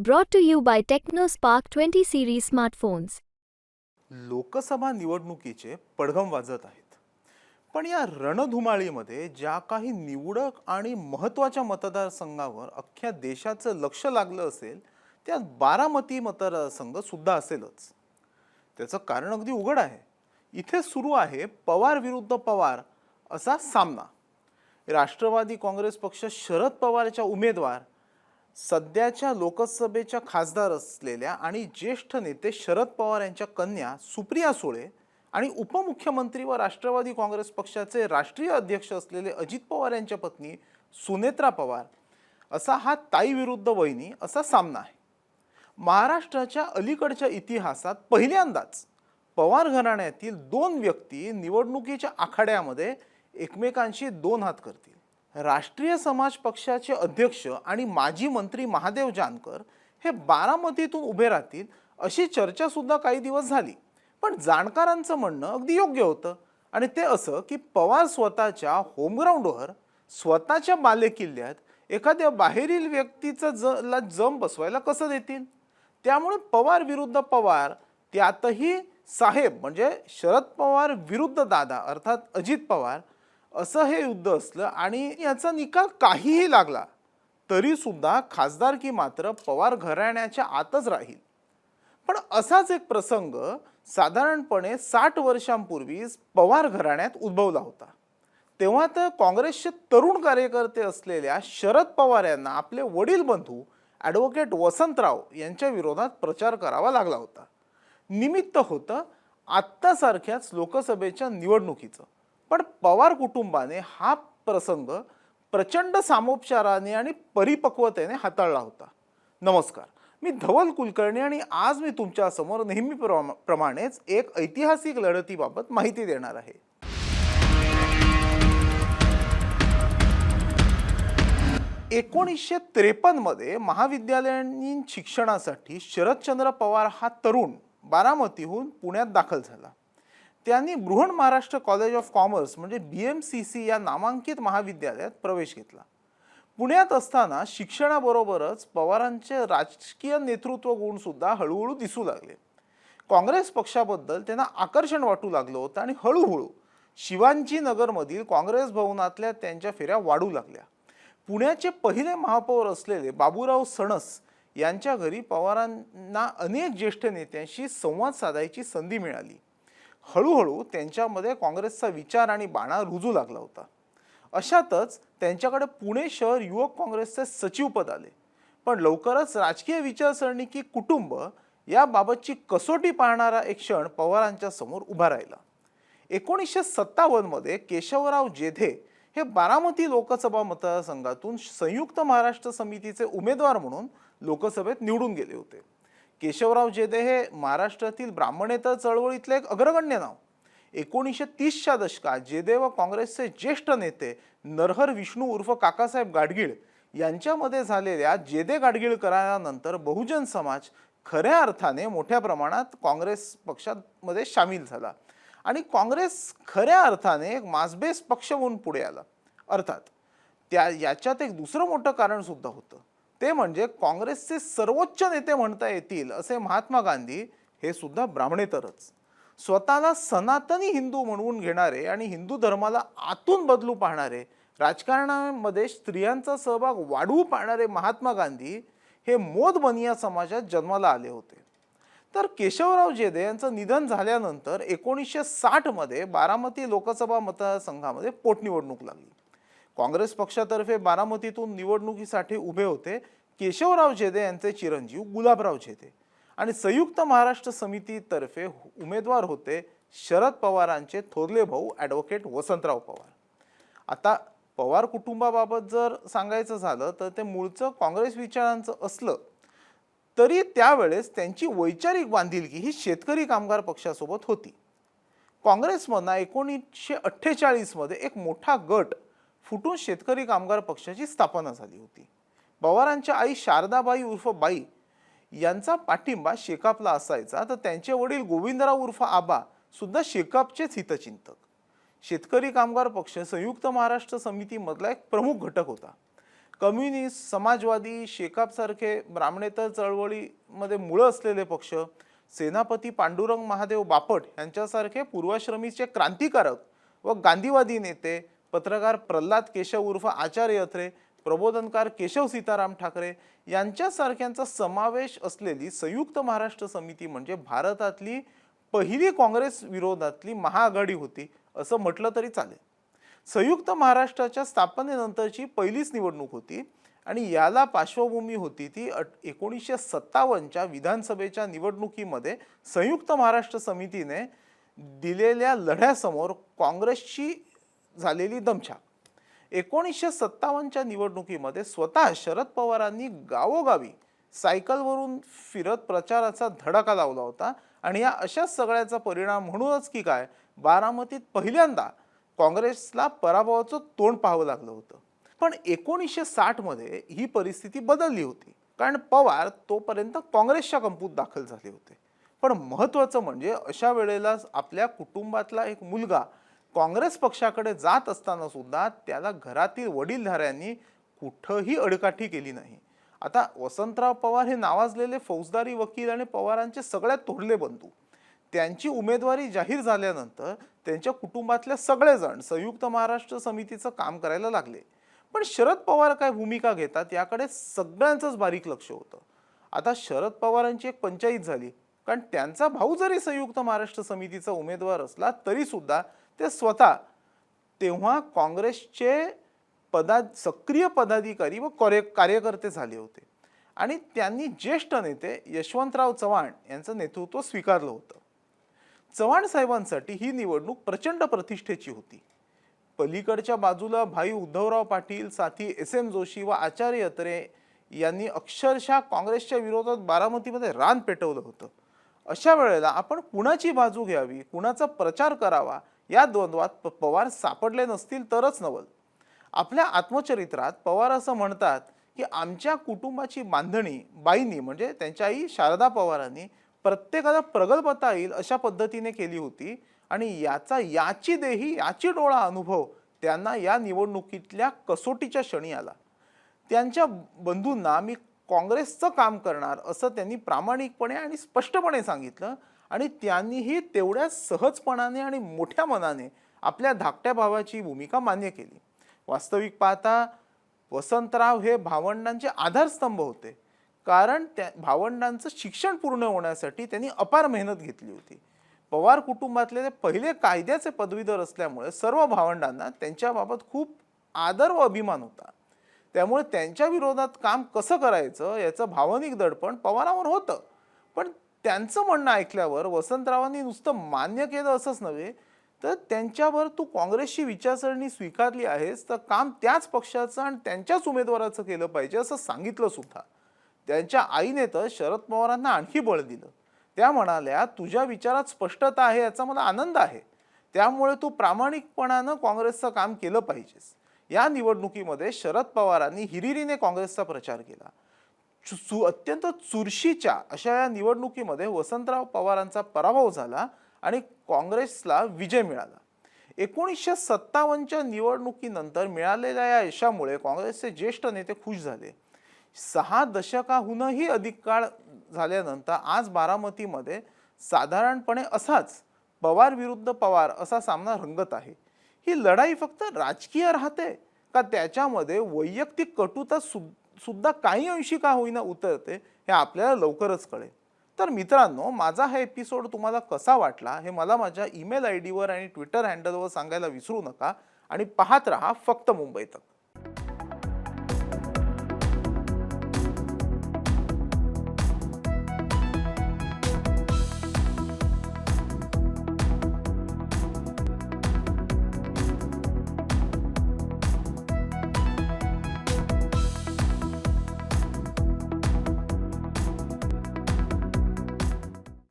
Brought यू you by TechnoSpark 20 series smartphones. Lok Sabha निवडणुकीचे पडघम वाजत आहेत. पण या रणधुमाळीमध्ये ज्या काही निवडक आणि महत्त्वाच्या मतदारसंघावर अख्ख्या देशाचं लक्ष लागलं असेल त्यात बारामती मतदारसंघ सुद्धा असेलच. त्याचं कारण अगदी उघड आहे. इथे सुरू आहे पवार विरुद्ध पवार असा सामना. राष्ट्रवादी काँग्रेस पक्ष शरद पवारच्या उमेदवार सध्याच्या लोकसभेच्या खासदार असलेल्या आणि ज्येष्ठ नेते शरद पवार यांच्या कन्या सुप्रिया सुळे आणि उपमुख्यमंत्री व राष्ट्रवादी काँग्रेस पक्षाचे राष्ट्रीय अध्यक्ष असलेले अजित पवार यांच्या पत्नी सुनेत्रा पवार असा हा ताई विरुद्ध वहिनी असा सामना आहे. महाराष्ट्राच्या अलीकडच्या इतिहासात पहिल्यांदाच पवार घराण्यातील दोन व्यक्ती निवडणुकीच्या आखाड्यामध्ये एकमेकांशी दोन हात करतील. राष्ट्रीय समाज पक्षाचे अध्यक्ष आणि माजी मंत्री महादेव जानकर हे बारामतीतून उभे राहतील अशी चर्चा सुद्धा काही दिवस झाली. पण जाणकारांचं म्हणणं अगदी योग्य होतं आणि ते असं की पवार स्वतःच्या होमग्राऊंडवर स्वतःच्या बालेकिल्ल्यात एखाद्या बाहेरील व्यक्तीचं ज ला जम बसवायला कसं देतील? त्यामुळे पवार विरुद्ध पवार त्यातही साहेब म्हणजे शरद पवार विरुद्ध दादा अर्थात अजित पवार असं हे युद्ध असलं आणि याचा निकाल काहीही लागला तरी सुद्धा खासदारकी मात्र पवार घराण्याच्या आतच राहील. पण असाच एक प्रसंग साधारणपणे साठ वर्षांपूर्वीच पवार घराण्यात उद्भवला होता. तेव्हा तर काँग्रेसचे तरुण कार्यकर्ते असलेल्या शरद पवार यांना आपले वडील बंधू ॲडव्होकेट वसंतराव यांच्या विरोधात प्रचार करावा लागला होता. निमित्त होतं आत्तासारख्याच लोकसभेच्या निवडणुकीचं. पण पवार कुटुंबाने हा प्रसंग प्रचंड सामोपचाराने आणि परिपक्वतेने हाताळला होता. नमस्कार. मी धवल कुलकर्णी आणि आज मी तुमच्यासमोर नेहमी प्रमाणेच एक ऐतिहासिक लढतीबाबत माहिती देणार आहे. एकोणीसशे त्रेपन्नमध्ये महाविद्यालयीन शिक्षणासाठी शरदचंद्र पवार हा तरुण बारामतीहून पुण्यात दाखल झाला. त्यांनी Brihan Maharashtra college of commerce म्हणजे बी एम सी सी या नामांकित महाविद्यालयात प्रवेश घेतला. पुण्यात असताना शिक्षणाबरोबरच पवारांचे राजकीय नेतृत्व गुणसुद्धा हळूहळू दिसू लागले. काँग्रेस पक्षाबद्दल त्यांना आकर्षण वाटू लागलं होतं आणि हळूहळू शिवांजी नगरमधील काँग्रेस भवनातल्या त्यांच्या फेऱ्या वाढू लागल्या. पुण्याचे पहिले महापौर असलेले बाबूराव सणस यांच्या घरी पवारांना अनेक ज्येष्ठ नेत्यांशी संवाद साधायची संधी मिळाली. हळूहळू त्यांच्यामध्ये काँग्रेसचा विचार आणि बाणा रुजू लागला होता. अशातच त्यांच्याकडे पुणे शहर युवक काँग्रेसचे सचिवपद आले. पण लवकरच राजकीय विचारसरणी की कुटुंब याबाबतची कसोटी पाहणारा एक क्षण पवारांच्या समोर उभा राहिला. एकोणीसशे सत्तावन्नमध्ये केशवराव जेधे हे बारामती लोकसभा मतदारसंघातून संयुक्त महाराष्ट्र समितीचे उमेदवार म्हणून लोकसभेत निवडून गेले होते. केशवराव जेदे हे महाराष्ट्रातील ब्राह्मणेतर चळवळीतले एक अग्रगण्य नाव. एकोणीसशे तीसच्या दशकात जेदे व काँग्रेसचे ज्येष्ठ नेते नरहर विष्णू उर्फ काकासाहेब गाडगीळ यांच्यामध्ये झालेल्या जेदे गाडगीळ करारानंतर बहुजन समाज खऱ्या अर्थाने मोठ्या प्रमाणात काँग्रेस पक्षामध्ये सामील झाला. आणि काँग्रेस खऱ्या अर्थाने एक मासबेस पक्ष म्हणून पुढे आला. अर्थात त्या याच्यात एक दुसरं मोठं कारण सुद्धा होतं. ते म्हणजे काँग्रेसचे सर्वोच्च नेते म्हणता येतील असे महात्मा गांधी हे सुद्धा ब्राह्मणेतरच. स्वतःला सनातनी हिंदू म्हणवून घेणारे आणि हिंदू धर्माला आतून बदलू पाहणारे राजकारणामध्ये स्त्रियांचा सहभाग वाढवू पाहणारे महात्मा गांधी हे मोदबनिया समाजात जन्माला आले होते. तर केशवराव जेदे यांचं निधन झाल्यानंतर एकोणीसशे साठमध्ये बारामती लोकसभा मतदारसंघामध्ये पोटनिवडणूक लागली. काँग्रेस पक्षातर्फे बारामतीतून निवडणुकीसाठी उभे होते. केशवराव जेदे यांचे चिरंजीव गुलाबराव जेदे आणि संयुक्त महाराष्ट्र समितीतर्फे उमेदवार होते शरद पवारांचे थोरले भाऊ ॲडव्होकेट वसंतराव पवार. आता पवार कुटुंबाबाबत जर सांगायचं झालं तर ते मूळचं काँग्रेस विचारांचं असलं तरी त्यावेळेस त्यांची वैचारिक बांधिलकी ही शेतकरी कामगार पक्षासोबत होती. काँग्रेसमधना एकोणीसशे अठ्ठेचाळीसमध्ये एक मोठा गट फुटून शेतकरी कामगार पक्षाची स्थापना झाली होती. पवारांच्या आई शारदाबाई उर्फ बाई यांचा पाठिंबा शेकापला असायचा तर त्यांचे वडील गोविंदराव उर्फ आबा सुद्धा शेकापचेच हितचिंतक. शेतकरी कामगार पक्ष संयुक्त महाराष्ट्र समितीमधला एक प्रमुख घटक होता. कम्युनिस्ट समाजवादी शेकापसारखे ब्राह्मणेतर चळवळीमध्ये मुळं असलेले पक्ष सेनापती पांडुरंग महादेव बापट यांच्यासारखे पूर्वाश्रमीचे क्रांतिकारक व गांधीवादी नेते पत्रकार प्रल्हाद केशव उर्फ आचार्य अत्रे प्रबोधनकार केशव सीताराम ठाकरे यांच्यासारख्यांचा समावेश असलेली संयुक्त महाराष्ट्र समिती म्हणजे भारतातली पहिली काँग्रेस विरोधातली महाआघाडी होती असं म्हटलं तरी चालेल. संयुक्त महाराष्ट्राच्या स्थापनेनंतरची पहिलीच निवडणूक होती आणि याला पार्श्वभूमी होती ती अट- एकोणीसशे सत्तावन्नच्या विधानसभेच्या निवडणुकीमध्ये संयुक्त महाराष्ट्र समितीने दिलेल्या लढ्यासमोर काँग्रेसची झालेली दमछाक. एकोणीसशे सत्तावन्नच्या निवडणुकीमध्ये स्वतः शरद पवारांनी गावोगावी सायकलवरून फिरत प्रचाराचा धडाका लावला होता आणि या अशाच सगळ्याचा परिणाम म्हणूनच की काय बारामतीत पहिल्यांदा काँग्रेसला पराभवाचं तोंड पाहावं लागलं होतं. पण एकोणीसशे साठमध्ये ही परिस्थिती बदलली होती. कारण पवार तोपर्यंत काँग्रेसच्या कंपूत दाखल झाले होते. पण महत्त्वाचं म्हणजे अशा वेळेला आपल्या कुटुंबातला एक मुलगा काँग्रेस पक्षाकडे जात असताना सुद्धा त्याला घरातील वडीलधाऱ्यांनी कुठंही अडकाठी केली नाही. आता वसंतराव पवार हे नावाजलेले फौजदारी वकील आणि पवारांचे सगळ्यात तोडले बंधू. त्यांची उमेदवारी जाहीर झाल्यानंतर त्यांच्या कुटुंबातल्या सगळेजण संयुक्त महाराष्ट्र समितीचं काम करायला लागले. पण शरद पवार काय भूमिका घेतात याकडे सगळ्यांचंच बारीक लक्ष होतं. आता शरद पवारांची एक पंचायत झाली. कारण त्यांचा भाऊ जरी संयुक्त महाराष्ट्र समितीचा उमेदवार असला तरी सुद्धा ते स्वतः तेव्हा काँग्रेसचे पदा सक्रिय पदाधिकारी व कार्य कार्यकर्ते झाले होते. आणि त्यांनी ज्येष्ठ नेते यशवंतराव चव्हाण यांचं नेतृत्व स्वीकारलं होतं. चव्हाण साहेबांसाठी ही निवडणूक प्रचंड प्रतिष्ठेची होती. पलीकडच्या बाजूला भाई उद्धवराव पाटील साथी एस एम जोशी व आचार्य अत्रे यांनी अक्षरशः काँग्रेसच्या विरोधात बारामतीमध्ये रान पेटवलं होतं. अशा वेळेला आपण कुणाची बाजू घ्यावी? कुणाचा प्रचार करावा? या द्वंद्वात प- पवार सापडले नसतील तरच नवल. आपल्या आत्मचरित्रात पवार असं म्हणतात की आमच्या कुटुंबाची बांधणी बाईंनी म्हणजे त्यांच्या आई शारदा पवारांनी प्रत्येकाला प्रगल्भता येईल अशा पद्धतीने केली होती आणि याचा याची देही याची डोळा अनुभव त्यांना या निवडणुकीतल्या कसोटीच्या क्षणी आला. त्यांच्या बंधूंना मी काँग्रेसचं काम करणार असं त्यांनी प्रामाणिकपणे आणि स्पष्टपणे सांगितलं. आणि त्यांनीही तेवढ्या सहजपणाने आणि मोठ्या मनाने आपल्या धाकट्या भावाची भूमिका मान्य केली. वास्तविक पाहता वसंतराव हे भावंडांचे आधारस्तंभ होते. कारण त्या भावंडांचं शिक्षण पूर्ण होण्यासाठी त्यांनी अपार मेहनत घेतली होती. पवार कुटुंबातले ते पहिले कायद्याचे पदवीधर असल्यामुळे सर्व भावंडांना त्यांच्याबाबत खूप आदर व अभिमान होता. त्यामुळे त्यांच्या विरोधात काम कसं करायचं याचं भावनिक दडपण पवारांवर होतं. पण त्यांचं म्हणणं ऐकल्यावर वसंतरावांनी नुसतं मान्य केलं असंच नव्हे. तर त्यांच्यावर तू काँग्रेसची विचारसरणी स्वीकारली आहेस तर काम त्याच पक्षाचं आणि त्यांच्याच उमेदवाराचं केलं पाहिजे असं सांगितलं सुद्धा. त्यांच्या आईने तर शरद पवारांना आणखी बळ दिलं. त्या म्हणाल्या तुझ्या विचारात स्पष्टता आहे याचा मला आनंद आहे. त्यामुळे तू प्रामाणिकपणानं काँग्रेसचं काम केलं पाहिजेस. या निवडणुकीमध्ये शरद पवारांनी हिरिरीने काँग्रेसचा प्रचार केला. चु- सु अत्यंत चुरशीच्या अशा या निवडणुकीमध्ये वसंतराव पवारांचा पराभव झाला आणि काँग्रेसला विजय मिळाला. एकोणीसशे सत्तावन्नच्या निवडणुकीनंतर मिळालेल्या या यशामुळे काँग्रेसचे ज्येष्ठ नेते खुश झाले. सहा दशकाहूनही अधिक काळ झाल्यानंतर आज बारामतीमध्ये साधारणपणे असाच पवार विरुद्ध पवार असा सामना रंगत आहे. ही लढाई फक्त राजकीय राहते का त्याच्यामध्ये वैयक्तिक कटुता सु- सुद्धा काही अंशी का होईना उतरते हे आपल्याला लवकरच कळेल. तर मित्रांनो माझा हा एपिसोड तुम्हाला कसा वाटला हे मला माझ्या ईमेल आय डीवर आणि ट्विटर हँडलवर सांगायला विसरू नका आणि पाहत रहा फक्त मुंबई तक.